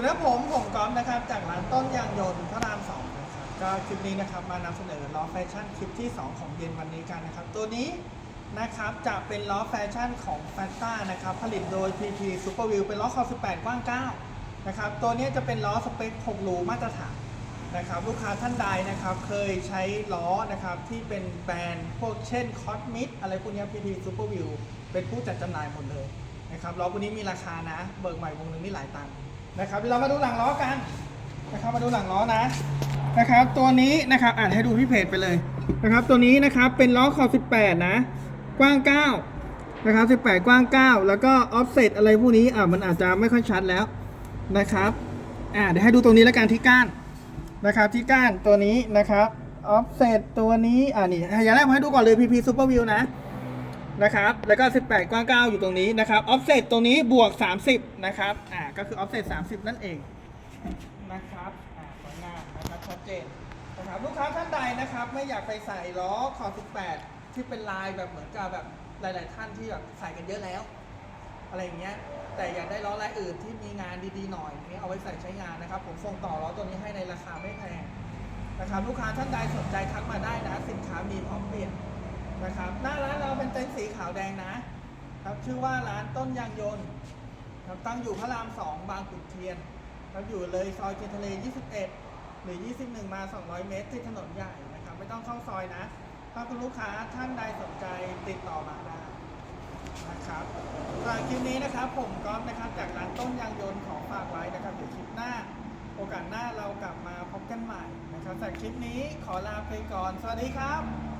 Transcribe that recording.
วัสดีครับผมผมก๊อฟนะครับ จากร้านต้นยางยนต์พระรามสองนะครับก็คลิปนี้นะครับมานำเสนอล้อแฟชั่นคลิปที่ 2 ของเย็นวันนี้กันนะครับ ตัวนี้นะครับจะเป็นล้อแฟชั่นของแฟนต้านะครับ ผลิตโดย PP Super View เป็นล้อคอ18 กว้าง 9 นะครับ ตัวนี้จะเป็นล้อสเปค6รูมาตรฐานนะครับ ลูกค้าท่านใดนะครับ เคยใช้ล้อนะครับที่เป็นแบรนด์พวกเช่นคอสมิ c อะไรพวกนี้ PP Super View เป็นผู้จัดจำหน่ายหมดเลยนะครับล้อพวกนี้มีราคานะ เบิกใหม่วงหนึงนี่หลายตังค์ นะครับเดี๋ยวเรามาดูหลังล้อกันนะครับมาดูหลังล้อนะนะครับ ตัวนี้นะครับอ่านให้ดูที่เพจไปเลยนะครับ ตัวนี้นะครับเป็นล้อคอ18 นะ กว้าง 9 นะครับ 18 กว้าง 9 แล้วก็ออฟเซตอะไรพวกนี้อ่ามันอาจจะไม่ค่อยชัดแล้วนะครับอ่าเดี๋ยวให้ดูตรงนี้แล้วกันที่ก้านนะครับที่ก้านตัวนี้นะครับออฟเซตตัวนี้อ่านี่อย่างแรกผมให้ดูก่อนเลย PP Super View นะ นะครับ แล้วก็ 18 กว้าง 9 อยู่ตรงนี้นะครับออฟเซตตรงนี้บวก 30 นะครับ อ่า ก็คือออฟเซต30 นั่นเอง นะครับ อ่าสวยงามนะครับ ชัดเจนนะครับ ลูกค้าท่านใดนะครับ ไม่อยากไปใส่ล้อขอบ18 ที่เป็นลายแบบเหมือนกับแบบหลาย ๆ ท่านที่แบบใส่กันเยอะแล้ว อะไรอย่างเงี้ย แต่อยากได้ล้อลายอื่นที่มีงานดี ๆ หน่อยนี่เอาไว้ใส่ใช้งานนะครับ ผมส่งต่อล้อตัวนี้ให้ในราคาไม่แพงนะครับ ลูกค้าท่านใดสนใจทักมาได้นะ สินค้ามีพร้อม ขาวแดงนะครับชื่อว่าร้านต้นยางยนต์ครับตั้งอยู่พระราม2บางขุนเทียนครับอยู่เลยซอยเทียนทะเล 21 หรือ 21 มา 200 เมตรที่ถนนใหญ่นะครับ ไม่ต้องเข้าซอยนะ ถ้าคุณลูกค้าท่านใดสนใจติดต่อมาได้นะครับสำหรับคลิปนี้นะครับ ผมก๊อฟนะครับ จากร้านต้นยางยนต์ของฝากไว้นะครับ เดี๋ยวคลิปหน้า โอกาสหน้าเรากลับมาพบกันใหม่นะครับแต่คลิปนี้ขอลาไปก่อน สวัสดีครับ